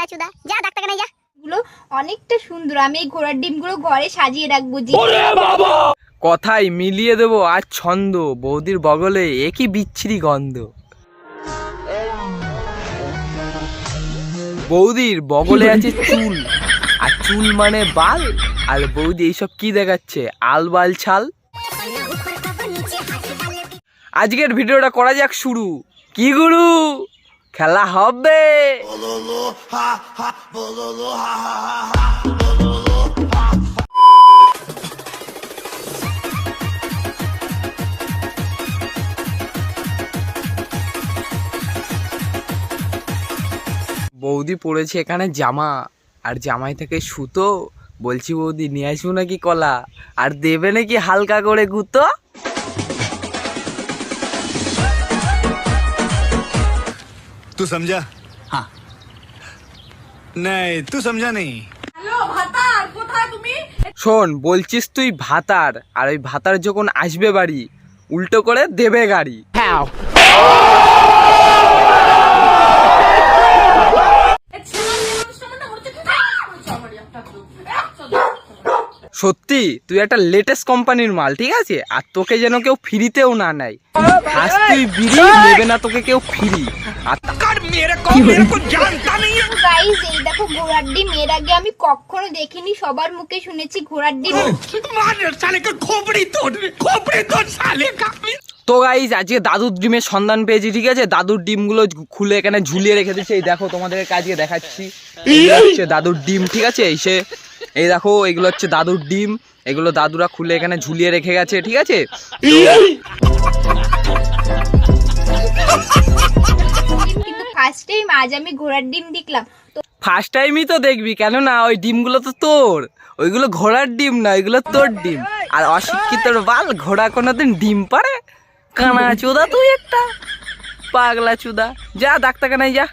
পাগলা চুদা। যা ডাক্তারখানে যা। গুলো অনেকটা সুন্দর। আমি এই ঘোড়ার ডিমগুলো ঘরে সাজিয়ে রাখব জি। কথাই মিলিয়ে দেবো আর ছন্দ বৌদির বগলে একই বিচ্ছিরি গন্ধ। বৌদির বগলে আছে চুল আর চুল মানে বাল আর বৌদি এইসব কি দেখাচ্ছে আল বাল ছাল? আজকের ভিডিওটা করা যাক শুরু। কি গুরু? খেলা হবে। বৌদি পড়েছে এখানে জামা, আর জামাই থেকে সুতো। বলছি বৌদি, নিয়ে আসব নাকি কলা? আর দেবে নাকি হালকা করে গুতো? तू समझा हाँ नहीं तू समझा नहीं শোন বলছিস তুই ভাতার আর ওই ভাতার যখন আসবে বাড়ি উল্টো করে দেবে গাড়ি সত্যি তুই একটা লেটেস্ট কোম্পানির মাল ঠিক আছে? আর তোকে যেন কেউ ফ্রিতেও না নেয়। আজ তুই বিড়ি নেবে না তোকে কেউ ফ্রি। আর গাইস এই দেখো ঘোড়ার ডিম এর আগে আমি কখনো দেখিনি সবার মুখে শুনেছি ঘোড়ার ডিম তো গাইজ আজকে দাদুর ডিমের সন্ধান পেয়েছি ঠিক আছে? দাদুর ডিমগুলো খুলে এখানে ঝুলিয়ে রেখে দিয়েছে। এই দেখো তোমাদেরকে আজকে দেখাচ্ছি। দাদুর ডিম ঠিক আছে? এই সে এই দেখো এগুলো হচ্ছে দাদুর ডিম। এগুলো দাদুরা খুলে এখানে ঝুলিয়ে রেখে গেছে ঠিক আছে? কিন্তু ফার্স্ট টাইম আজ আমি ঘোড়ার ডিম দেখলাম। ফার্স্ট টাইমই তো দেখবি কেন না ওই ডিমগুলো তো তোর। ওইগুলো ঘোড়ার ডিম না ওইগুলো তোর ডিম। আর অশিক্ষিতর বাল ঘোড়া কোনোদিন ডিম পারে? কানা চুদা তুই একটা। পাগলা চুদা। যা ডাক্তার ডাক্তারখানায় যা।